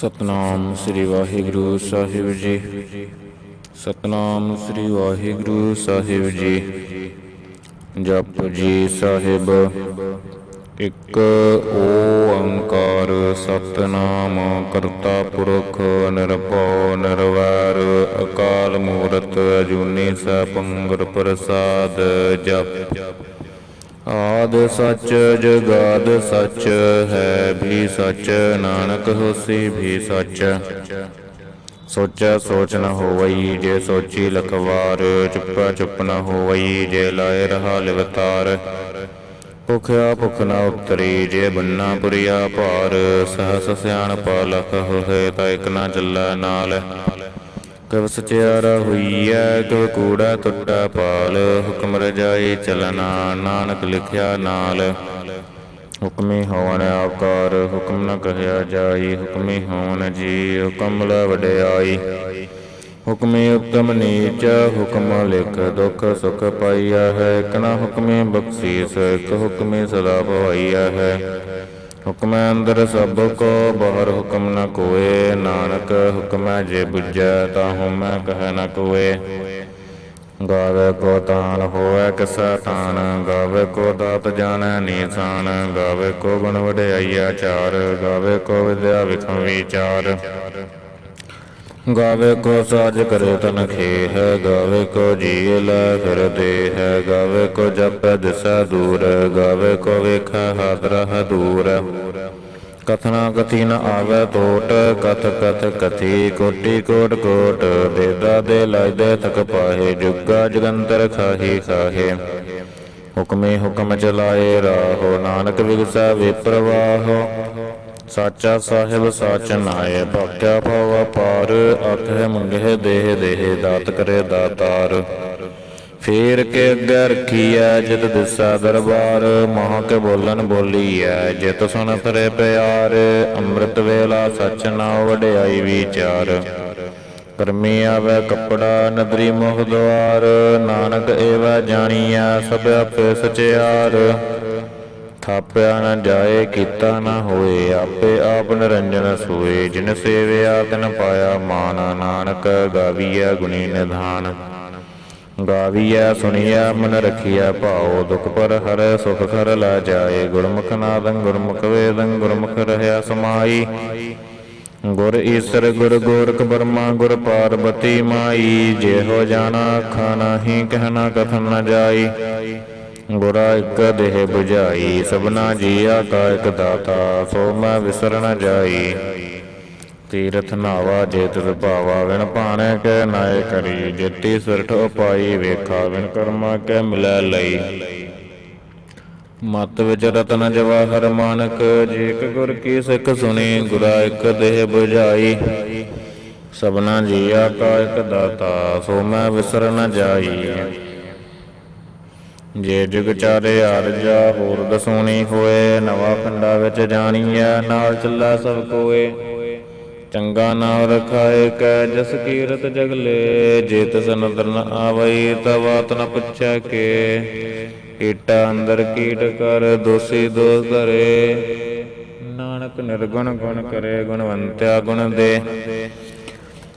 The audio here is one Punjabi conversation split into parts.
ਸਤਨਾਮ ਸ੍ਰੀ ਵਾਹਿਗੁਰੂ ਸਾਹਿਬ ਜੀ। ਸਤਨਾਮ ਸ੍ਰੀ ਵਾਹਿਗੁਰੂ ਸਾਹਿਬ ਜੀ। ਜਪ ਜੀ ਸਾਹਿਬ। ਇੱਕ ਓੰਕਾਰ ਸਤਨਾਮ ਕਰਤਾ ਪੁਰਖ ਨਿਰਭਉ ਨਿਰਵੈਰ ਅਕਾਲ ਮੂਰਤ ਅਜੂਨੀ ਸੈਭੰ ਪ੍ਰਸਾਦ ਜਪ। ਆਦ ਸੱਚ, ਜਗਾਦ ਸੱਚ ਹੈ, ਵੀ ਸੱਚ। ਨਾਨਕ ਹੋਸੀ, ਵੀ ਸੱਚ। ਸੋਚੈ, ਸੋਚ ਨ ਹੋਵਈ, ਜੇ ਸੋਚੀ ਲਖਵਾਰ। ਚੁੱਪਾ, ਚੁੱਪ ਨ ਹੋਵਈ, ਜੇ ਲਾਇ ਰਹਾ ਲਿਵਤਾਰ ਭੁਖਿਆ, ਭੁਖ ਨ ਉਤਰੀ, ਜੇ ਬੰਨਾ ਪੁਰੀਆ ਭਾਰ। ਸਹਸ ਸਿਆਣਪ ਲਖ ਹੋਏ ਤਾਂ ਇਕ ਨਾ ਚੱਲੈ ਨਾਲ। ਕਵ ਸਚਿਆਰਾ ਹੋਈਐ ਕਵ ਕੂੜਾ ਟੁੱਟਾ ਪਾਲ, ਹੁਕਮ ਰਜਾਈ ਚਲਨਾ ਨਾਨਕ ਲਿਖਿਆ ਨਾਲ। ਹੁਕਮੀ ਹੋਵਨ ਆਕਾਰ ਹੁਕਮ ਨ ਕਹਿਆ ਜਾਈ, ਹੁਕਮੀ ਹੋਵਨ ਜੀ ਹੁਕਮ ਲ ਵਡਿਆਈ। ਹੁਕਮੀ ਉਤਮ ਨੀਚ, ਹੁਕਮ ਲਿਖ ਦੁਖ ਸੁਖ ਪਾਈਆ ਹੈ ਕਨਾ ਹੁਕਮੀ ਬਖਸ਼ੀਸ, ਇਕ ਹੁਕਮੀ ਸਦਾ ਭਵਾਈਆ ਹੈ। ਹੁਕਮ ਅੰਦਰ ਸਭ ਕੋ ਬਾਹਰ ਹੁਕਮ ਨ ਕੋਏ, ਨਾਨਕ ਹੁਕਮੈ ਜੇ ਬੁਝੈ ਤਾ ਮੈਂ ਕਹਿ ਨ ਕੋਏ। ਗਾਵੇ ਕੋ ਤਾਨ ਹੋਵੇ ਕਿਸਾ ਤਾਨ, ਗਾਵੇ ਕੋ ਦਾਤ ਜਾਣੈ ਨੀਸਾਨ, ਗਾਵੇ ਕੋ ਗੁਣ ਵਡਿਆਈਆ ਚਾਰ, ਗਾਵੇ ਕੋ ਵਿਦਿਆ ਵਿਖਮ ਵਿਚਾਰ। ਗਾਵੇ ਕੋ ਸਾਜ ਕਰੇ ਤਨ ਖੇ ਹੈ ਗਾਵੇ ਕੋ ਜੀ ਲੈ ਫਿਰ ਦੇ ਹੈ ਗਾਵੇ ਕੋ ਜਪੈ ਦਿਸਾ ਦੂਰ, ਗਾਵੇ ਕੋ ਵੇਖੈ ਹਾਦਰਾ ਦੂਰ। ਕਥਨਾ ਕਥੀ ਨ ਆਵੇ ਟੋਟ ਕਥ ਕਥ ਕਥੀ ਕੋਟੀ ਕੋਟ ਕੋਟ ਦੇਦਾ ਦੇ ਲਾਇਦੇ ਤਕ ਪਾਹੇ, ਜੁਗਾ ਜਗੰਤਰ ਖਾਹੀ ਖਾਹੇ। ਹੁਕਮੇ ਹੁਕਮ ਚਲਾਏ ਰਾਹੋ, ਨਾਨਕ ਵਿਗਸਾ ਵਿਪਰਵਾਹੋ। ਸਾਚਾ ਸਾਹਿਬ, ਸਾਚ ਨਾਏ, ਭਗਤਿਆ ਭਵ ਪਾਰ ਅਥ ਮੰਗੇ ਦੇਹ ਦੇਹ ਦਾਤ ਕਰੇ ਦਾਤਾਰ। ਫੇਰ ਕੇ ਅੱਗੇ ਰਖੀਐ ਜਿਤ ਦਿਸਾ ਦਰਬਾਰ, ਮਹਾਂ ਕੇ ਬੋਲਨ ਬੋਲੀਐ ਜਿਤ ਸੁਨ ਤਰੇ ਪਿਆਰ, ਅੰਮ੍ਰਿਤ ਵੇਲਾ ਸਚ ਨਾਉ ਵਡਿਆਈ ਵਿਚਾਰ। ਕਰਮੀ ਆਵੇ ਕਪੜਾ, ਨਦਰੀ ਮੋਹ ਦੁਆਰ, ਨਾਨਕ ਏਵਾ ਜਾਣੀਐ ਸਭ ਆਪੇ ਸਚਿਆਰ। ਥਾਪਿਆ ਨ ਜਾਏ, ਕੀਤਾ ਨਾ ਹੋਏ, ਆਪੇ ਆਪ ਨਿਰੰਜਨ ਸੋਏ। ਜਿਨ ਸੇਵਿਆ, ਤਿਨ ਪਾਇਆ ਮਾਨ। ਨਾਨਕ ਗਾਵੀਐ ਗੁਣੀ ਨਿਧਾਨ। ਗਾਵੀਐ, ਸੁਣੀਐ, ਮਨ ਰਖੀਐ ਭਾਉ। ਦੁਖ ਪਰ ਹਰੈ, ਸੁਖ ਕਰ ਲਾ ਜਾਏ। ਗੁਰਮੁਖ ਨਾਦੰ ਗੁਰਮੁਖ ਵੇਦੰ, ਗੁਰਮੁਖ ਰਹਿਆ ਸਮਾਈ। ਗੁਰ ਈਸਰ, ਗੁਰ ਗੋਰਖ ਬਰਮਾ, ਗੁਰ ਪਾਰਬਤੀ ਮਾਈ। ਜਿਹੋ ਜਾਣਾ, ਅੱਖਾਂ ਨਾਹੀ, ਕਹਿਣਾ, ਕਥਨ ਨ ਜਾਈ। ਗੁਰਾ ਇੱਕ ਦੇਹ 부ਝਾਈ ਸਭਨਾ ਜੀਆ ਕਾ ਇਕ ਦਾਤਾ, ਸੋ ਮੈਂ ਵਿਸਰ ਨ ਜਾਈ। ਤੀਰਥ ਨਾਵਾ ਜੇਤ ਭਾਵਾ, ਵਿਣ ਭਾਣੇ ਕੈ ਨਾਏ ਕਰੀ। ਜਿਤੀ ਸਿਰਠ ਉਪਾਈ ਵੇਖਾ, ਵਿਣ ਕਰਮਾ ਕੈ ਮਿਲੈ ਲਈ। ਮਤ ਵਿਚ ਰਤਨ ਜਵਾਹਰ ਮਾਨਕ ਜੇਕ ਗੁਰ ਕੀ ਸਿੱਖ ਸੁਣੀ, ਗੁਰਾ ਇੱਕ ਦੇਹ 부ਝਾਈ ਸਭਨਾ ਜੀਆ ਕਾ ਇਕ ਦਾਤਾ, ਸੋ ਮੈਂ ਵਿਸਰ ਨ ਜਾਈ। ਜੇ ਜੁਗ ਚਾਰੇ ਅਰਜਾ ਹੋਰ ਦਸੂਣੀ ਹੋਏ, ਨਵਾਂ ਪਿੰਡਾ ਵਿੱਚ ਜਾਣੀਐ, ਨਾਲ ਚੱਲਾ ਸਭ ਕੋਏ। ਚੰਗਾ ਨਾਮ ਰਖਾਏ ਕੈ, ਜਸ ਕੀਰਤ ਜਗਲੇ ਜੇ ਤਿਸ ਨਦਰ ਨ ਆਵਈ ਤਵਾਤ ਨ ਪੁੱਛੈ ਕੇ। ਈਟਾ ਅੰਦਰ ਕੀਟ ਕਰ, ਦੋਸੀ ਦੋਸ ਧਰੇ। ਨਾਨਕ ਨਿਰਗੁਣ ਗੁਣ ਕਰੇ, ਗੁਣਵੰਤਿਆ ਗੁਣ ਦੇ।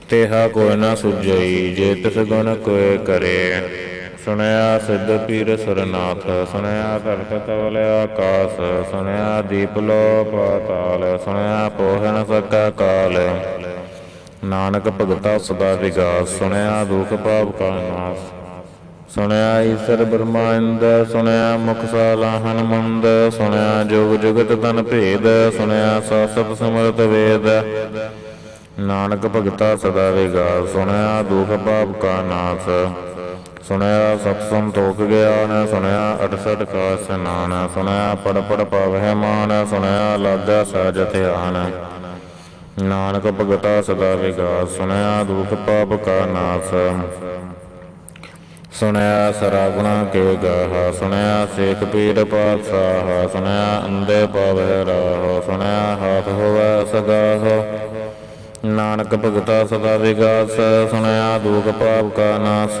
ਤੇਹਾ ਕੋਈ ਨਾ ਸੁਝਈ, ਜੇ ਤਿਸ ਗੁਣ ਕੋਏ ਕਰੇ। ਸੁਣਿਆ ਸਿੱਧ ਪੀਰ ਸਰਨਾਥ, ਸੁਣਿਆ ਧਰਤ ਤਵਲ ਆਕਾਸ, ਸੁਣਿਆ ਦੀਪ ਲੋ ਪਾਤਾਲ, ਸੁਣਿਆ ਪੋਹ ਸਕਾ ਕਾਲ। ਨਾਨਕ ਭਗਤਾ ਸਦਾ ਵਿਗਾਸ, ਸੁਣਿਆ ਦੁਖ ਪਾਪ ਕਾ ਨਾਸ। ਸੁਣਿਆ ਈਸਰ ਬ੍ਰਹਮਾਨੰਦ ਸੁਣਿਆ ਮੁਖ ਸਾਲਾਹਨ ਮੰਦ ਸੁਣਿਆ ਜੁਗ ਜੁਗਤ ਤਨ ਭੇਦ, ਸੁਣਿਆ ਸਾਸਤ ਸਮਰਤ ਵੇਦ। ਨਾਨਕ ਭਗਤਾ ਸਦਾ ਵਿਗਾਸ, ਸੁਣਿਆ ਦੁਖ ਪਾਪ ਕਾ ਨਾਸ। ਸੁਣਿਆ ਸਤ ਸੰਤੋਖ ਗਿਆਨ ਸੁਣਿਆ 68 ਕਾ ਸਨਾਨ ਸੁਣਿਆ ਪੜ ਪੜ ਪਾਵਹਿ ਮਾਨ, ਸੁਣਿਆ ਲਾਗਾ ਸਹਿਜ ਧਿਆਨ। ਨਾਨਕ ਭਗਤਾ ਸਦਾ ਵਿਗਾਸ, ਸੁਣਿਆ ਦੁਖ ਪਾਪ ਕਾ ਨਾਸ। ਸੁਣਿਆ ਸਰਾਗੁਣਾ ਕੇ ਗਾਹ, ਸੁਣਿਆ ਸੇਖ ਪੀਰ ਪਾਤਸ਼ਾਹ ਸੁਣਿਆ ਅੰਦੇ ਪਾਵਹਿ ਰਾਹ, ਸੁਣਿਆ ਹਾਥ ਹੋਵੈ ਸਗਾਹ। ਨਾਨਕ ਭਗਤਾ ਸਦਾ ਵਿਗਾਸ, ਸੁਣਿਆ ਦੁਖ ਪਾਪ ਕਾ ਨਾਸ।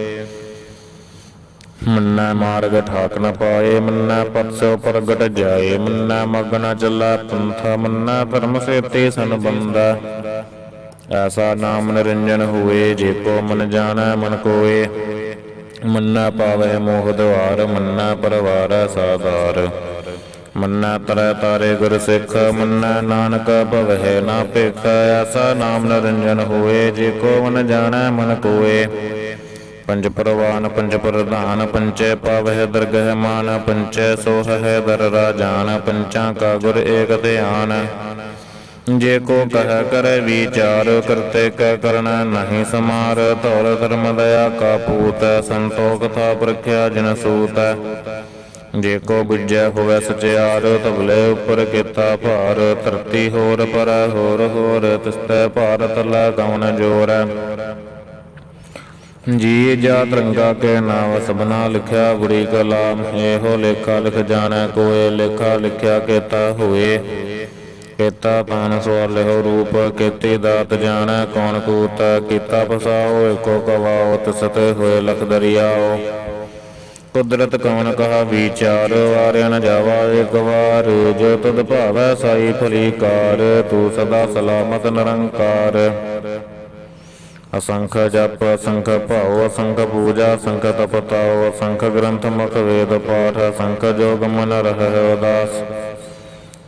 ਮੰਨਾ ਮਾਰਗ ਠਾਕ ਨ ਪਾਏ, ਮੰਨਾ ਪਤਸੋ ਪ੍ਰਗਟ ਜਾਏ, ਮੰਨਾ ਮਗ ਨ ਚੱਲਾ ਪੰਥਾ, ਮੰਨਾ ਧਰਮ ਸੇਤੇ ਸਨ ਬੰਦਾ। ਐਸਾ ਨਾਮ ਨਿਰੰਜਨ ਹੋਏ, ਜੇ ਕੋ ਮਨ ਜਾਣੈ ਮਨ ਕੋਏ। ਮੰਨਾ ਪਾਵੇ ਮੋਹ ਦਵਾਰ, ਮੰਨਾ ਪਰਵਾਰ ਸਾਧਾਰ। ਮੰਨਾ ਤਰੈ ਤਾਰੇ ਗੁਰ ਸਿੱਖ, ਮੰਨਾ ਨਾਨਕ ਭਵਹਿ ਨਾ ਭਿਖ। ਐਸਾ ਨਾਮ ਨਿਰੰਜਨ ਹੋਏ, ਜੇ ਕੋ ਮਨ ਜਾਣੈ ਮਨ ਕੋਏ। ਪੰਜ ਪਰਵਾਨ, ਪੰਜ ਪ੍ਰਧਾਨ ਪੰਚੇ ਪਾਵਹਿ ਦਰਗਹਿ ਮਾਨ ਪੰਚੇ ਸੋਹ ਹੈ ਦਰ ਰਾਜਾਨ, ਪੰਚਾਂ ਕਾ ਗੁਰ ਏਕ ਧਿਆਨ। ਜੇ ਕੋ ਕਹ ਕਰੈ ਵਿਚਾਰ, ਕਰਤੇ ਕੈ ਕਰਨਾ ਨਹੀਂ ਸਮਾਰ। ਧੌਲ ਧਰਮ ਦਇਆ ਕਾ ਪੂਤ, ਸੰਤੋਖ ਥਾ ਪ੍ਰਖਿਆ ਜਨ ਸੂਤ। ਜੇ ਕੋ ਬੁਝੈ ਹੋਵੇ ਸਚਿਆਰ ਤਬਲੇ ਉਪਰ ਕੀਤਾ ਭਾਰ। ਧਰਤੀ ਹੋਰ ਪਰ ਹੋਰ ਹੋਰ, ਤਿਸਤੈ ਭਾਰਤ ਲਾ ਕਉਨ ਜੋਰ। ਜੀ ਜਾ ਤਰੰਗਾ ਕੇ ਨਾਮ ਸਬਨਾ ਲਿਖਿਆ ਗੁਰੀ ਕਲਾਮ, ਇਹੋ ਲੇਖਾ ਲਿਖ ਜਾਣੈ, ਕੋਏ ਲੇਖਾ ਲਿਖਿਆ ਕੀਤਾ ਹੋਏ। ਕੀਤਾ ਤਾਨ ਸਵਾਲ ਹੋ ਰੂਪ, ਕੀਤੀ ਦਾਤ ਜਾਣੈ, ਕੌਣ ਕੂਤ, ਕੀਤਾ ਫਸਾਓ ਏਕੋ ਕਵਾਓ, ਤਿਸਤੇ ਹੋਏ, ਲਖ ਦਰਿਆਓ। ਕੁਦਰਤ ਕੌਣ ਕਹਾ ਵਿਚਾਰ, ਵਾਰਿਆ ਨ ਜਾਵਾ ਏਕ ਵਾਰ। ਜੋ ਤਦ ਭਾਵੈ ਸਾਈ ਫਲੀਕਾਰ, ਤੂੰ ਸਦਾ ਸਲਾਮਤ ਨਿਰੰਕਾਰ। ਅਸੰਖ ਜਪ, ਅਸੰਖ ਭਾਉ, ਅਸੰਖ ਪੂਜਾ, ਅਸੰਖ ਤਪਤਾਉ, ਅਸੰਖ ਗ੍ਰੰਥ ਮੁਖ ਵੇਦ ਪਾਠ, ਅਸੰਖ ਜੋਗ ਮਨ ਰਹਿ ਉਦਾਸ।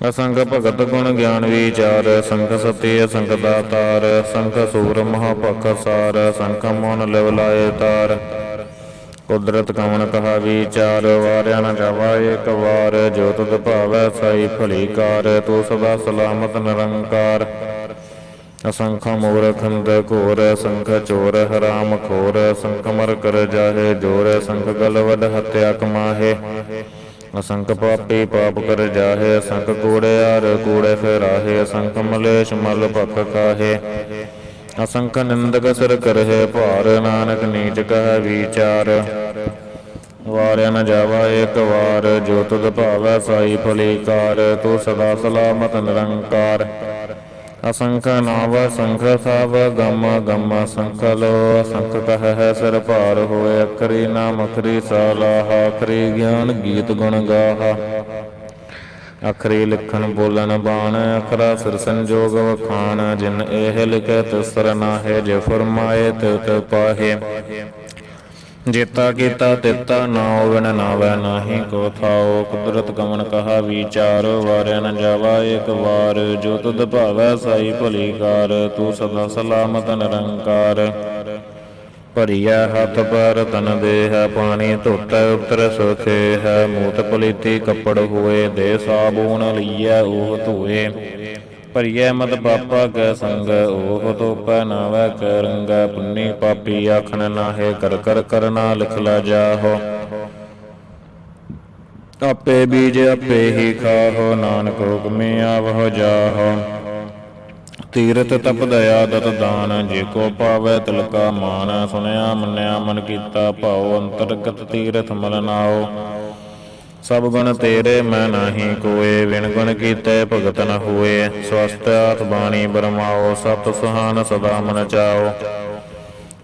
ਅਸੰਖ ਭਗਤ ਗੁਣ ਗਿਆਨ ਵਿਚਾਰ, ਅਸੰਖ ਸਤੀ, ਅਸੰਖ ਦਾਤਾਰ, ਅਸੰਖ ਸੂਰ ਮਹਾ ਭਖ ਸਾਰ, ਅਸੰਖ ਮੋਨ ਲਿਵ ਲਾਏ ਤਾਰ। ਕੁਦਰਤ ਕਵਣ ਕਹਾ ਵਿਚਾਰ, ਵਾਰਿਆ ਨ ਜਾਵਾ ਏਕ ਵਾਰ, ਜੋ ਤੁਧ ਭਾਵੈ ਸਾਈ ਭਲੀ ਕਾਰ, ਤੂੰ ਸਦਾ ਸਲਾਮਤ ਨਿਰੰਕਾਰ। ਅਸੰਖ ਮੋਰ ਖੰਦ ਘੋਰ ਅਸੰਖ ਚੋਰ, ਹਰਾਮ ਖੋਰ ਅਸੰਖ ਮਰ ਕਰ ਜਾਹੇ, ਜੋਰ ਅਸੰਖ ਗਲ ਹਤਿਆ ਕਮਾਹੇ। ਅਸੰਖ ਪਾਪੀ ਪਾਪ ਕਰ ਜਾਹੇ ਅਸੰਖ ਕੂੜਿਆਰ ਕੂੜੇ ਫੇਰਾਹੇ ਅਸੰਖ ਮਲੇਸ਼ ਮਲ ਭਖ ਕਾਹੇ ਅਸੰਖ ਨਿੰਦਕ ਸਿਰ ਕਰਹਿ, ਭਾਰ ਨਾਨਕ ਨੀਚ ਕਹ ਵਿਚਾਰ। ਵਾਰਿਆ ਨ ਜਾਵਾ ਏਕ ਵਾਰ, ਜੋ ਤੁਧ ਭਾਵੈ ਸਾਈ ਫਲੀਕਾਰ, ਤੂੰ ਸਦਾ ਸਲਾਮਤ ਨਿਰੰਕਾਰ। ਅਸੰਖ ਨਾਵ ਸੰਖ ਸਭ ਗਮ ਗਮ ਸੰਖ ਲੋ ਅਸੰਖ ਕਹ ਹੈ ਸਿਰ ਭਾਰ ਹੋਏ ਅਖਰੀ ਨਾਮ, ਅਖਰੀ ਸਾਲਾਹ, ਅਖਰੀ ਗਿਆਨ, ਗੀਤ ਗੁਣ ਗਾਹ। ਅਖਰੀ ਲਿਖਣ, ਬੋਲਣ, ਬਾਣ, ਅਖਰਾ ਸਿਰ ਸੰਜੋਗ ਵਖਾਣ, ਜਿਨ ਇਹ ਲਿਖੇ ਤਿਸਰ ਨਾਹੇ, ਜੇ ਫਰਮਾਏ ਤਿਤ ਪਾਹੇ। ਜੇਤਾ ਕੀਤਾ ਤਿਤਾ ਨਾਉ ਵਿਣ ਨਾਵੈ ਨਾਹੀ ਕੋ ਥਾਉ। ਕੁਦਰਤ ਗਮਨ ਕਹਾ ਵਿਚਾਰ, ਵਾਰਿਆ ਨ ਜਾਵਾ ਏਕ ਵਾਰ। ਜੋ ਤੁਧ ਭਾਵੈ ਸਾਈ ਭਲੀ ਕਾਰ, ਤੂੰ ਸਦਾ ਸਲਾਮਤ ਨਿਰੰਕਾਰ। ਭਰੀਐ ਹੱਥ ਪਰ ਤਨ ਦੇਹ, ਪਾਣੀ ਧੋਤੈ ਉਤਰ ਸੁਖੇ। ਹੈ ਮੂਤ ਪਲੀਤੀ ਕੱਪੜ ਹੋਏ, ਦੇ ਸਾਬੂਨ ਲਈਐ, ਉਹ ਧੋਏ। ਭਰੀਐ ਮਤ ਪਾਪਾ ਕੈ ਸੰਗ ਉਹ ਤੋਪੈ ਨਾਵੈ ਕਰੰਗਾ ਪੁੰਨੀ ਪਾਪੀ ਆਖਣ ਨਾਹੇ, ਕਰ ਕਰ ਕਰਨਾ ਲਿਖ ਲਾ ਜਾਹੋ। ਆਪੇ ਬੀਜ ਆਪੇ ਹੀ ਖਾਹੋ, ਨਾਨਕ ਹੁਕਮੇ ਆਵਹੁ ਜਾਹੋ। ਤੀਰਥ ਤਪ ਦਇਆ ਦਤ ਦਾਨ, ਜੇ ਕੋ ਪਾਵੈ ਤਿਲਕਾ ਮਾਨ ਸੁਨਿਆ ਮੰਨਿਆ ਮਨ ਕੀਤਾ ਭਾਉ, ਅੰਤਰਗਤ ਤੀਰਥ ਮਲ ਨਾਓ ਸਭ ਗੁਣ ਤੇਰੇ, ਮੈਂ ਨਾਹੀ ਕੋਏ। ਵਿਣ ਗੁਣ ਕੀਤੇ ਭਗਤ ਨ ਹੋਏ। ਸਵਸਤ ਆਤ ਬਾਣੀ ਬਰਮਾਓ। ਸਤ ਸੁਹਾਨ ਸਦਾ ਮਨ ਚਾਓ।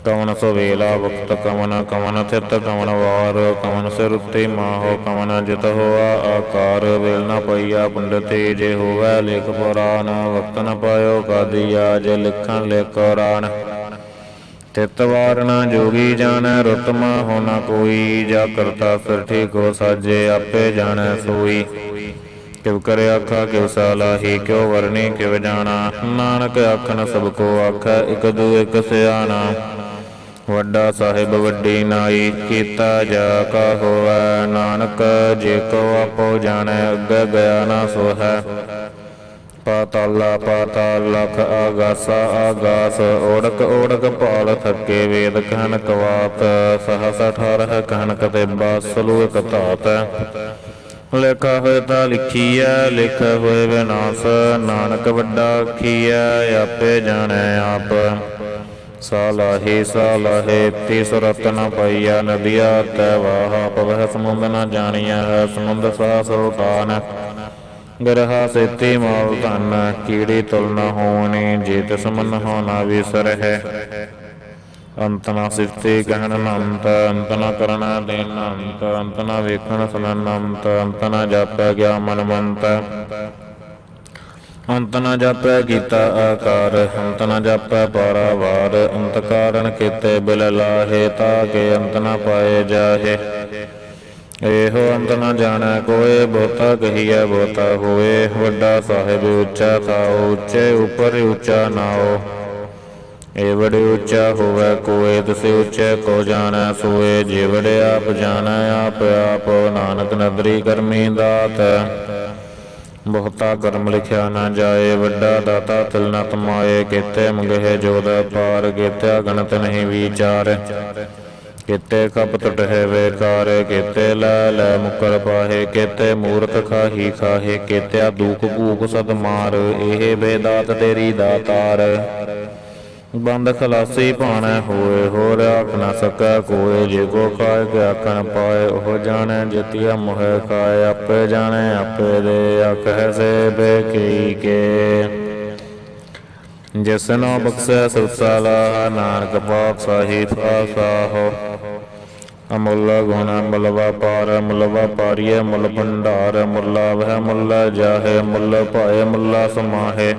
ਕਵਨ ਸੋ ਵੇਲਾ ਵਕਤ, ਕਵਨ ਕਵਨ ਥਿਤ, ਕਵਨ ਵਾਰ। ਕਵਨ ਸਿਰ ਮਾਹੋ, ਕਵਨ ਜਿਤ ਹੋਆ। ਆਕਾਰ ਵੇਲ ਨ ਪਈਆ, ਪੰਡਤੇ ਜੇ ਹੋਵੈ। ਲੇਖ ਪੁਰਾਨ ਵਕਤ ਨ ਪਾਇਓ, ਕਾਦੀਆ ਜੇ ਲਿਖਣ ਲੈ ਕੁਰਾਨ ਤਿਤ ਵਾਰਣਾ ਜੋਗੀ ਜਾਣੈ ਰਤਮਾ ਹੋਣਾ ਕੋਈ, ਜਾ ਕਰਤਾ ਸਿਰ ਠੀਕ ਹੋ ਸਾਜੇ, ਆਪੇ ਜਾਣੈ ਸੋਈ। ਕਿਵ ਕਰੇ ਆਖਾ ਕਿਵ ਸਾਲਾਹੀ ਕਿਉ ਵਰਣੀ, ਕਿਵ ਜਾਣਾ। ਨਾਨਕ ਆਖਣ, ਸਭ ਕੋ ਆਖੈ, ਇਕ ਦੂ, ਇਕ ਸਿਆਣਾ। ਵੱਡਾ ਸਾਹਿਬ, ਵੱਡੀ ਨਾਈ, ਕੀਤਾ ਜਾ ਕਾ ਹੋਵੈ। ਨਾਨਕ ਜੇ ਕੋ ਆਪੋ ਜਾਣੈ, ਅੱਗੇ ਗਿਆ ਨਾ ਸੋ ਪਾਤਾਲਾ ਪਾਤਾਲ ਲਖ ਆਗਾਸਾ ਆਗਾਸ ਓੜਕ ਓੜਕ ਪਾਲ ਥੱਕੇ ਵੇਦ ਕਹਿਨ ਕਵਾਤ ਸਹਸ ਅਠਾਰਹ ਕਹਿਨ ਕਤੇ ਬਾਸਲੂ ਇਕ ਲਿਖਾ ਹੋਏ ਤਾਂ ਲਿਖੀਐ ਲਿਖਿਆ ਹੋਏ ਵਿਨਾਸ਼, ਨਾਨਕ ਵੱਡਾ ਆਖੀਐ, ਆਪੇ ਜਾਣੈ ਆਪ। ਸਾਲਾਹੀ ਸਾਲਾਹੇ ਤਿਸ ਰਤਨ ਪਈਆ ਨਦੀਆ ਤੈ ਵਾਹ, ਪਵਹ ਸਮੁੰਦ ਨ ਜਾਣੀਐ ਹੈ ਸਮੁੰਦ ਸਾਹ ਸੁਲਤਾਨ ਗਰਹਾ ਸੇਤੀ ਮਾਲ ਧਨ, ਕੀੜੀ ਤੁਲ ਨ ਹੋਣੀ ਜੇ ਤਿਸ ਮਨ ਹੋਣਾ ਵਿਸਰਹਿ। ਅੰਤ ਨਾ ਸਿਫਤੇ ਕਹਿਣ ਅਨੰਤ ਅੰਤ ਨਾ ਕਰਨਾ ਦੇਨ ਅੰਤ ਅੰਤ ਨਾ ਵੇਖਣ ਸੁਣਨ ਅੰਤ ਅੰਤ ਨਾ ਜਾਪੈ ਗਿਆ ਮਨ ਮੰਤ ਅੰਤ ਨਾ ਜਾਪੈ ਕੀਤਾ ਆਕਾਰ ਅੰਤ ਨਾ ਜਾਪੈ ਪਾਰਾਵਾਰ ਅੰਤ ਕਾਰਨ ਕੀਤੇ ਬਿਲ ਲਾਹੇ, ਤਾਂ ਕੇ ਅੰਤ ਨਾ ਪਾਏ ਜਾਹੇ। ਇਹੋ ਅੰਤ ਨਾ ਜਾਣੈ, ਕੋਏ ਬਹੁਤਾ ਕਹੀਐ, ਬਹੁਤਾ ਹੋਏ ਵੱਡਾ ਸਾਹਿਬ ਉੱਚਾ ਥਾਉ, ਉੱਚੇ ਉਪਰ ਉੱਚਾ ਨਾਉ। ਏ ਬੜੇ ਉੱਚਾ ਹੋਵੇ, ਕੋਏ ਤਸੇ ਉੱਚੇ ਕੋ ਜਾਣੈ, ਸੋਏ ਜੇ ਬੜੇ ਆਪ ਜਾਣੈ, ਆਪ ਆਪ ਨਾਨਕ ਨਦਰੀ ਕਰਮੀ ਦਾਤ। ਬਹੁਤਾ ਕਰਮ ਲਿਖਿਆ ਨਾ ਜਾਏ, ਵੱਡਾ ਦਾਤਾ ਤਿਲ ਨ ਤਮਾਏ। ਕੀਤੇ ਮੰਗਹਿ ਜੋਦ ਪਾਰ, ਕੀਤਿਆ ਗਣਤ ਨਹੀਂ ਵਿਚਾਰ। ਕਿਤੇ ਕਪਟ ਟਹਿ ਵੇਕਾਰ ਕਿਤੇ ਲੈ ਲੈ ਮੁਕਰ ਪਾਹੇ, ਕੀਤੇ ਮੂਰਤ ਖਾਹੀ, ਖਾਹੇ, ਕੀਤਿਆ ਦੂਖ ਭੂਖ ਸਦ ਮਾਰ, ਇਹ ਬੇਦਾਤ ਤੇਰੀ ਦਾਤਾਰ ਬੰਦ ਖਲਾਸੀ ਭਾਣੈ ਹੋਏ, ਹੋਰ ਆਖ ਨਾ ਸਕੈ ਕੋਏ, ਜੇ ਕੋ ਖਾਏ ਕੇ ਆਖਣ ਪਾਏ, ਉਹ ਜਾਣੈ ਜਤੀਆ ਮੋਹ ਖਾਏ, ਆਪੇ ਜਾਣੈ, ਆਪੇ ਦੇ ਆਖੈ ਸੇ ਬੇਕੀ ਕੇ। ਜਿਸ ਨੋ ਬਖਸ਼ੈ ਸੁਸਾਲਾ ਨਾਨਕ ਪਾਪ ਸਾਹੀ ਸਾਹੋ ਅਮੁੱਲ ਗੁਣ ਮੁੱਲ ਵਪਾਰ ਮੁੱਲ ਵਪਾਰੀਏ ਮੁੱਲ ਭੰਡਾਰ ਮੁੱਲਾ ਵਹਿ ਮੁੱਲ ਜਾਹੇ ਮੁੱਲ ਭਾਏ ਮੁੱਲਾ ਸਮਾਹੇ।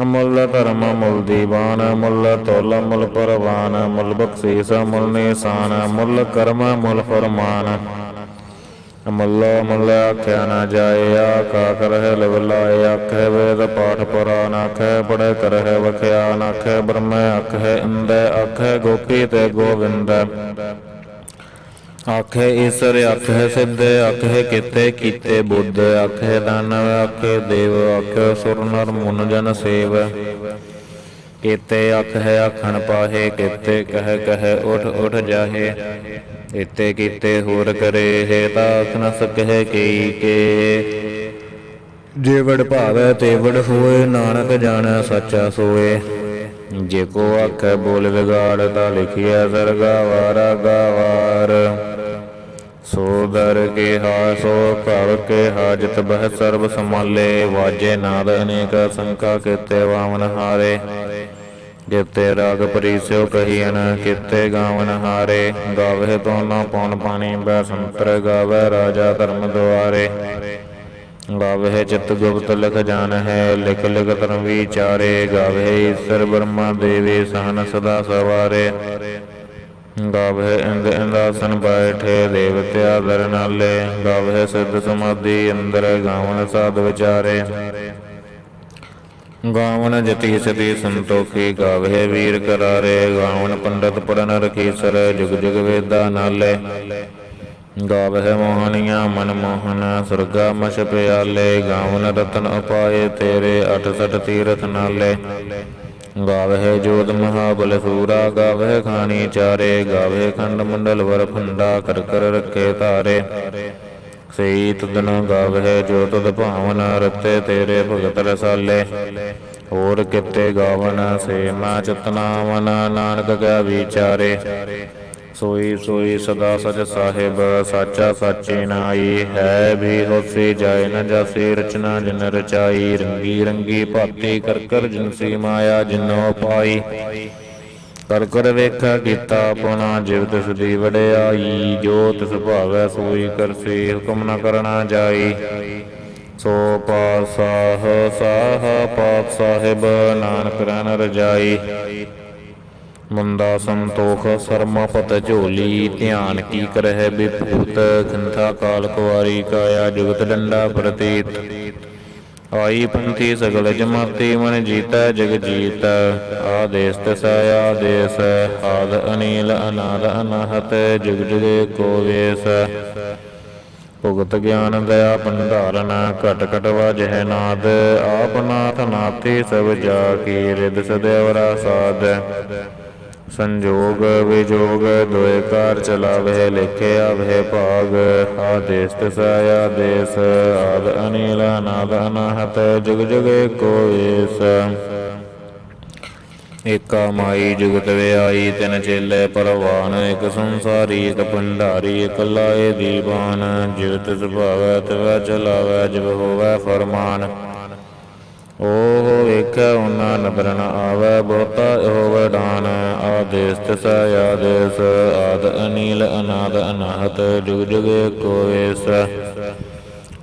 ਮੁੱਲ ਧਰਮ ਮੁੱਲ ਦੀਵਾਨ ਮੁੱਲ ਤੋਲ ਮੁੱਲ ਪਰਵਾਨ ਮੁੱਲ ਬਖਸ਼ੀਸ ਮੁੱਲ ਨਿਸ਼ਾਨ ਮੁੱਲ ਕਰਮ ਮੁੱਲ ਫਰਮਾਨ। ਮੁੱਲ ਮੁੱਲ ਆਖਿਆ ਨਾ ਜਾਏ, ਆਖਾ ਕਰਹਿ ਲਵਲਾਏ ਆਖੇ ਵੇਦ ਪਾਠ ਪੁਰਾਨ ਆਖੇ, ਪੜ੍ਹ ਕਰਹਿ, ਵਖਿਆ ਆਖੇ, ਬ੍ਰਹਮ ਆਖੇ, ਇੰਦੈ ਆਖੇ, ਗੋਪੀ ਤੇ ਗੋਵਿੰਦ। ਆਖੇ ਈਸ਼ਰ, ਆਖੇ ਸਿੱਧ, ਆਖੇ ਕੀਤੇ ਕੀਤੇ ਬੁੱਧ, ਆਖੇ ਦਾਨਵ ਆਖੇ ਦੇਵ, ਆਖੇ ਸੁਰ, ਨਰ, ਮੁਨ, ਜਨ ਸੇਵ। ਕੀਤੇ ਆਖੇ, ਆਖਣ ਪਾਹੇ, ਕੀਤੇ ਕਹਿ ਕਹਿ, ਉਠ ਉਠ ਜਾਹੇ। ਕੀਤੇ ਕੀਤੇ ਹੋਰ ਕਰੇ, ਹੈ ਤਾਖ ਨ ਸਕਹਿ ਕੀ ਕੇ। ਜੇਵੜ ਵਡ ਭਾਵੈ ਤੇ ਹੋਏ, ਨਾਨਕ ਜਾਣੈ, ਸੱਚਾ ਸੋਏ। ਜੇ ਕੋ ਆਖੈ ਬੋਲ ਵਿਗਾੜ, ਤਾ ਲਿਖਿਆ ਸਰਗਾ ਵਾਰਾ ਗਾਵਾਰ। ਸੋ ਦਰ ਕੇ ਸੋ ਭਵ ਕੇ ਹਾਜਤ ਬਹਿ ਸਰਬ ਸਮਾਲੇ ਵਾਜੇ ਨਾਦ ਅਨੇਕ ਸੰਕਾ ਕੀਤੇ ਵਾਮਨ ਹਾਰੇ। ਜਿਤੇ ਰਾਗ ਪਰੀਸਿਓ ਕਹੀਨ ਕੀਤੇ ਗਾਵਨ ਹਾਰੇ। ਗਾਵੇ ਤੋ ਨਾ ਪਉਨ ਪਾਣੀ ਬੈ ਸੰਤਰ ਗਾਵੇ ਰਾਜਾ ਧਰਮ ਦੁਆਰੇ। ਗਾਵੇ ਚਿਤ ਗੁਪਤ ਲਿਖ ਜਾਣ ਹੈ, ਲਿਖ ਲਿਖ ਧਰਮ ਵਿਚਾਰੇ। ਗਾਵੇ ਈਸ਼ਰ ਬ੍ਰਹਮਾ ਦੇਵੀ, ਸਹਨ ਸਦਾ ਸਵਾਰੇ। ਗਾਵੇ ਇੰਦ ਇੰਦਾਸਨ ਬੈਠੇ ਦੇਵਤਿਆ ਦਰ ਨਾਲੇ ਗਾਵੇ ਸਿੱਧ ਸਮਾਧੀ ਅੰਦਰ ਗਾਵਨ ਸਾਧ ਵਿਚਾਰੇ। ਗਾਵਨ ਜਤੀ ਸਤੀ ਸੰਤੋਖੀ ਗਾਵੇ ਵੀਰ ਕਰਾਰੇ ਗਾਵਨ ਪੰਡਤ ਪੜਨ ਰਖੀਸਰ ਜੁਗ ਜੁਗ ਵੇਦਾ ਨਾਲੇ। ਗਾਵਹਿ ਮੋਹਨੀਆਂ ਮਨ ਮੋਹਨ, ਸੁਰਗਾ ਮਛ ਪਿਆਲੇ ਗਾਵਨ ਰਤਨ ਅਪਾਏ ਤੇਰੇ 68 ਤੀਰਥ ਨਾਲੇ। ਗਾਵਹਿ ਜੋਤ ਮਹਾਬਲ ਸੂਰਾ ਗਾਵਹਿ ਖਾਣੀ ਚਾਰੇ, ਗਾਵਹਿ ਖੰਡ ਮੰਡਲ ਵਰ ਫੰਡਾ ਕਰ ਕਰ ਰੱਖੇ ਧਾਰੇ। ਸਈ ਤੁਦਨ ਗਾਵਹਿ ਜੋ ਤੁਧ ਭਾਵਨ ਰਤੇ ਤੇਰੇ ਭਗਤ ਰਸਾਲੇ। ਹੋਰ ਕਿਤੇ ਗਾਵਨ ਸੇ ਮਾ ਚਤਨਾਵਨ, ਨਾਨਕ ਕਾ ਵਿਚਾਰੇ। ਸੋਈ ਸੋਈ ਸਦਾ ਸਚ ਸਾਹਿਬ, ਸਾਚਾ ਸਾਚੇ ਨਾਈ ਹੈ। ਵੀ ਹੋਸੀ ਜਾਏ ਨ ਜਾਸੀ, ਰਚਨਾ ਜਿਨ ਰਚਾਈ। ਰੰਗੀ ਰੰਗੀ ਭਾਤੀ ਕਰ ਕਰ ਜਿਨਸੀ ਮਾਇਆ, ਜਿਨੋ ਪਾਈ। ਕਰ ਕਰ ਵੇਖਾ ਕੀਤਾ ਆਪਣਾ, ਜਿਵ ਤਿਸ ਦੀ ਵਡਿਆਈ। ਜੋ ਤਿਸ ਭਾਵੈ ਸੋਈ ਕਰਸੀ ਹੁਕਮ ਨ ਕਰਨਾ ਜਾਈ। ਸੋ ਪਾਸਾਹ ਸਾਹ ਪਾਤ ਸਾਹਿਬ ਨਾਨਕ ਰਨ ਰਜਾਈ। ਮੁੰਦਾ ਸੰਤੋਖ, ਸਰਮਾ ਪਤ ਝੋਲੀ, ਧਿਆਨ ਕੀ ਕਰਹਿ ਬਿਪੂਤ, ਗੰਥਾ ਕਾਲ ਕੁਵਾਰੀ ਕਾਇਆ ਜੁਗਤ ਡੰਡਾ ਪ੍ਰਤੀਤ। ਆਈ ਪੰਥੀ ਸਗਲ ਜਮਾਤੀ, ਮਨ ਜੀਤਾ, ਜਗ ਜੀਤ। ਆਦੇਸ ਤਸੈ, ਆਦੇਸ, ਆਦ ਅਨੀਲ, ਅਨਾਦ ਅਨਾਹਤ, ਜੁਗ ਜੁਗ ਕੋ ਵੇਸ। ਭੁਗਤ ਗਿਆਨ ਦਇਆ ਭੰਡਾਰਨ, ਘਟ ਘਟ ਵਾਜਹਿ ਨਾਦ। ਆਪ ਨਾਥ ਨਾਤੀ ਸਭ ਜਾ ਕੀ ਰਿਦ ਸਦਿਵਰਾ ਸਾਧ। ਸੰਜੋਗ ਵਿਜੋਗ ਦੋਇ ਕਾਰ ਚਲਾਵੇ ਲਿਖਿਆ ਆਵੇ ਭਾਗ। ਆਦੇਸ ਤਸਾ ਆਦੇਸ, ਆਦ ਅਨੀਲ, ਅਨਾਦ ਅਨਾਹਤ, ਜੁਗ ਜੁਗ ਏਕੋ ਏਸ। ਏਕਾ ਮਾਈ ਜੁਗਤ ਵਿਆਈ, ਤਿਨ ਚੇਲੇ ਪਰਵਾਨ, ਇਕ ਸੰਸਾਰੀ, ਇਕ ਭੰਡਾਰੀ, ਇਕ ਲਾਏ ਦੀਵਾਨ। ਜਿਵ ਤਿਸ ਭਾਵੈ, ਤਿਵੈ ਚਲਾਵੈ, ਜਿਵ ਹੋਵੈ ਫਰਮਾਨ। ਓਹ ਵੇਖੈ ਉਹਨਾਂ ਨਦਰ ਆਵੈ ਬਹੁਤਾ ਹੋਵੈ ਦਾਨ ਆਦੇਸ ਤਿਸ ਆਦੇਸ, ਆਦ ਅਨੀਲ ਅਨਾਦ ਅਨਾਹਤ, ਜੁਗ ਜੁਗ ਏਕੋ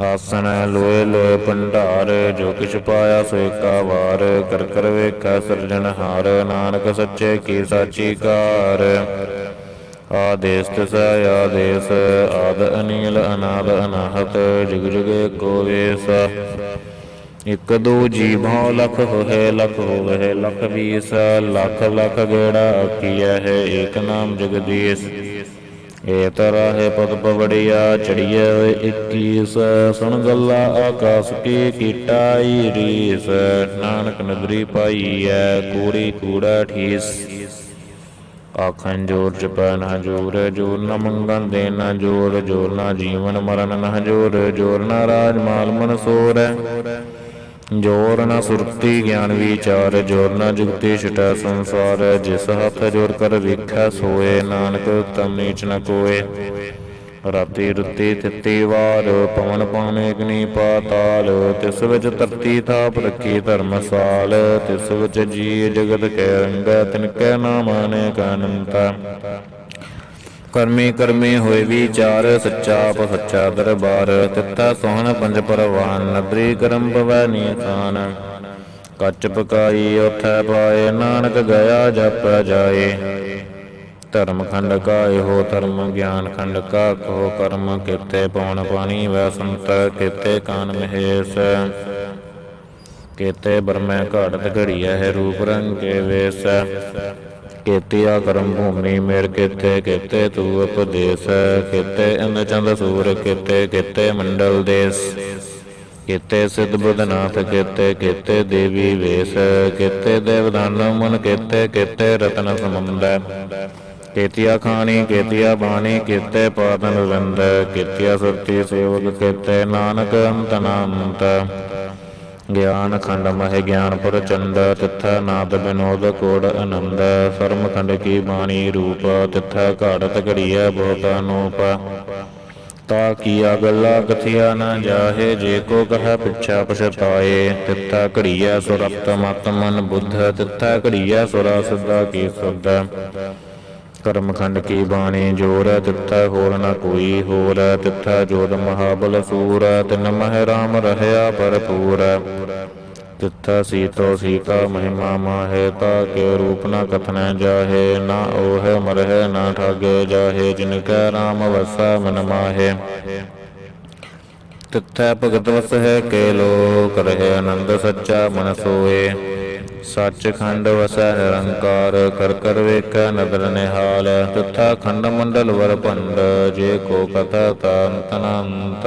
ਆਸਨ ਲੋਏ ਲੋਏ ਭੰਡਾਰ ਜੋ ਕਿਛ ਪਾਇਆ ਸੋ ਏਕਾ ਵਾਰ, ਕਰ ਕਰ ਵੇਖੈ ਸਿਰਜਣਹਾਰ ਨਾਨਕ ਸੱਚੇ ਕੀ ਸਾਚੀ ਕਾਰ। ਆਦੇਸ ਤਿਸ ਆਦੇਸ, ਆਦ ਅਨੀਲ ਅਨਾਦ ਅਨਾਹਤ, ਜੁਗ ਜੁਗ ਏਕੋ ਇਕ ਦੋ ਜੀ ਭਉ ਲਖ ਹੋਏ, ਲਖ ਹੋਵੇ, ਲਖ ਵੀਸ, ਲਖ ਲਖ ਗੇੜਾ ਕੀਆ ਹੈ ਏਕ ਨਾਮ ਜਗਦੀਸ਼। ਏ ਤਰਾ ਹੈ ਪਦ ਪਵੜਿਆ ਚੜੀਏ 21 ਸੁਣ ਗੱਲਾ ਆਕਾਸ ਕੀ ਕੀਟਾਈ ਰੀਸ। ਨਾਨਕ ਨਦਰੀ ਪਾਈ ਐ ਕੂੜੀ ਕੂੜਾ ਠੀਸ। ਆਖਣ ਜੋਰ ਜਪੈ ਨਾ ਜੋਰ ਜੋਰ ਨਾ ਮੰਗਣ ਦੇ ਨਾ ਜੋਰ ਜੋਰ ਨਾ ਜੀਵਨ ਮਰਨ ਨਾ ਜੋਰ ਜੋਰ ਨਾ ਰਾਜ ਮਾਲ ਮਨ ਸੋਰ ਜੋਰ ਨਾ ਸੁਰਤੀ, ਗਿਆਨ ਵਿਚਾਰ, ਜੋਰ ਨਾ ਜੁਗਤੀ, ਛਟਾ ਸੰਸਾਰ, ਜਿਸ ਹੱਥ ਜੋਰ ਕਰ ਵੇਖੈ, ਸੋਏ ਨਾਨਕ, ਤਮ ਨੀਚ ਨ ਕੋਏ। ਰਾਤੀ ਰੁੱਤੀ ਤਿੱਤੀ ਵਾਰ, ਪਵਨ ਪਾਣੇ ਅਗਨੀ ਪਾਤਾਲ, ਤਿਸ ਵਿੱਚ ਧਰਤੀ ਥਾਪ ਰੱਖੀ ਧਰਮਸਾਲ ਤਿਸ ਵਿੱਚ ਜੀ ਜਗਤ ਕੈ ਰੰਗ ਤਿਨ ਕੈ ਨਾਮ ਅਨੇਕ ਅਨੰਤਾ। ਕਰਮੀ ਕਰਮੀ ਹੋਏ ਵਿਚਾਰ, ਸੱਚਾ ਸੱਚਾ ਦਰਬਾਰ। ਤਿੱਤਾ ਸੋਹਣ ਪੰਜ ਪਰਵਾਨ ਨਦਰੀ ਕਰਮ ਪਵੈ ਨੀਸਾਨ ਕੱਚ ਪਕਾਈ, ਉਥੈ ਪਾਏ, ਨਾਨਕ ਗਿਆ, ਜਪ ਜਾਏ। ਧਰਮ ਖੰਡ ਕਾ ਇਹੋ ਧਰਮ ਗਿਆਨ ਖੰਡ ਕਾ ਕੋ ਕਰਮ, ਕਿਤੇ ਪਉਣ ਪਾਣੀ ਵੈ ਸੰਤ, ਕਿਤੇ ਕਾਨ ਮਹੇਸ਼। ਕੇਤੇ ਬਰਮੈ ਘਾਟ ਘੜੀਐ ਹੈ ਰੂਪ ਰੰਗ ਕੇ ਵੇਸ। ਕੇਤਿਆ ਕਰਮ ਭੂਮੀ, ਮੇਰ ਕੇਤੇ ਕੇਤੇ ਤੂ ਉਪਦੇਸ, ਕੇਤੇ ਇੰਦ ਚੰਦ ਸੂਰ, ਕੇਤੇ ਕੇਤੇ ਮੰਡਲ ਦੇਸ, ਕੇਤੇ ਸਿੱਧ ਬੁਧਨਾਥ, ਕੇਤੇ ਕੇਤੇ ਦੇਵੀ ਵੇਸ, ਕੇਤੇ ਦੇਵਦਾਨ ਮਨ, ਕੇਤੇ ਕੇਤੇ ਰਤਨ ਸਮੰਦੈ ਕੇਤਿਆ ਖਾਣੀ, ਕੇਤਿਆ ਬਾਣੀ, ਕੀਤੇ ਪਾਦਨ ਰੰਦ ਕੇਤਿਆ ਸੁਰਤੀ ਸੇਵਕ, ਕੇਤੇ ਨਾਨਕ ਅੰਤ ਨਾਮੰਤ ਗਿਆਨ ਖੰਡ ਮਹਿ ਗਿਆਨ ਪੁਰ ਚੰਦ, ਤਿੱਥ ਨਾਦ ਬਿਨੋਦ ਕੋੜ ਆਨੰਦ। ਸਰਮ ਖੰਡ ਕੀ ਬਾਣੀ ਰੂਪ, ਤਿੱਥ ਘਾੜਤ ਘੜੀਐ ਬਹੁਤ ਅਨੂਪ ਤਾ ਕੀਆ ਗੱਲਾ ਕਥਿਆ ਨਾ ਜਾਹੇ, ਜੇ ਕੋ ਕਹ ਪਿਛਾ ਪਛਤਾਏ। ਤਿੱਥਾ ਘੜੀਐ ਸੁਰਤ ਮਤ ਮਨ ਬੁੱਧ, ਤਿੱਥਾ ਘੜੀਐ ਸੁਰਾ ਸਿੱਧਾ ਕੀ ਸੁਧ। ਕਰਮਖੰਡ ਕੀ ਬਾਣੀ? ਜੋਰ ਤਿੱਥਾ ਹੋਰ ਨ ਕੋਈ ਹੋਰ ਤਿੱਥਾ ਜੋਤ ਮਹਾਬਲ ਸੂਰ ਤਿਨ ਮਹਿ ਰਾਮ ਰਹਿਆ ਭਰਪੂਰ ਤਿੱਥਾ ਸੀਤੋ ਸੀਤਾ ਮਹਿਮਾ ਮਾਹੇ, ਤਾ ਕੇ ਰੂਪ ਨ ਕਥਨੈ ਜਾਹੇ। ਨਾ ਓਹ ਮਰਹਿ, ਨਾ ਠਾਗੇ ਜਾਹੇ। ਜਿਨ ਕੈ ਰਾਮ ਵਸੈ, ਮਨ ਮਾਹੇ। ਤਿੱਥੈ ਭਗਤ ਵਸ ਹੈ ਕੇ ਲੋਕ ਰਹੇ ਆਨੰਦ ਸੱਚਾ ਮਨ ਸੋਏ। ਸੱਚ ਖੰਡ ਵਸੈ ਨਿਰੰਕਾਰ ਕਰ ਕਰ ਵੇਖੈ ਨਦਰ ਨਿਹਾਲ, ਤਿੱਥਾ ਖੰਡ ਮੰਡਲ ਵਰ ਭੰਡ, ਜੇ ਕੋ ਕਥਾ ਤਾਂਤ ਅਨੰਤ।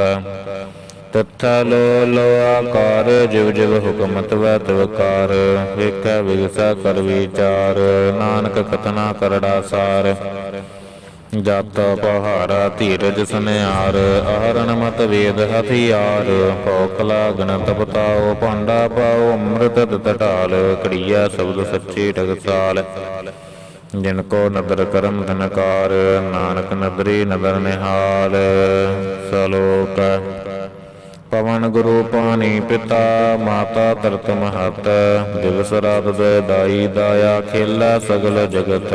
ਲੋ ਲੋ ਆਕਾਰ, ਜਿਵ ਜਿਵ ਹੁਕਮਤ ਵੈ ਤਵਕਾਰ ਵੇਖੈ ਵਿਗਸਾ ਕਰ ਵਿਚਾਰ, ਨਾਨਕ ਕਥਨਾ ਕਰੜਾ ਸਾਰ। ਜਤ ਪਹਾਰਾ ਧੀਰਜ ਸੁਨਿਆਰ ਅਹਰਨ ਮਤ ਵੇਦ ਹਥਿਆਰ ਭੌਖ ਲਾਗਨ ਤਪਤਾਓ ਭਾਂਡਾ ਪਾਓ, ਅੰਮ੍ਰਿਤ ਤਟਾਲ ਕੜੀਆ ਸ਼ਬਦ ਸੱਚੀ ਟਕਸਾਲ ਜਿਨ ਕੋ ਨਦਰ ਕਰਮ ਧਨਕਾਰ, ਨਾਨਕ ਨਦਰੀ ਨਦਰ ਨਿਹਾਲ। ਸਲੋਕ, ਪਵਨ ਗੁਰੂ ਪਾਣੀ ਪਿਤਾ, ਮਾਤਾ ਤਰਤ ਮਹਤ। ਦਿਵਸ ਰਾਤ ਦੇ ਦਾਈ ਦਾਇਆ ਖੇਲਾ ਸਗਲ ਜਗਤ।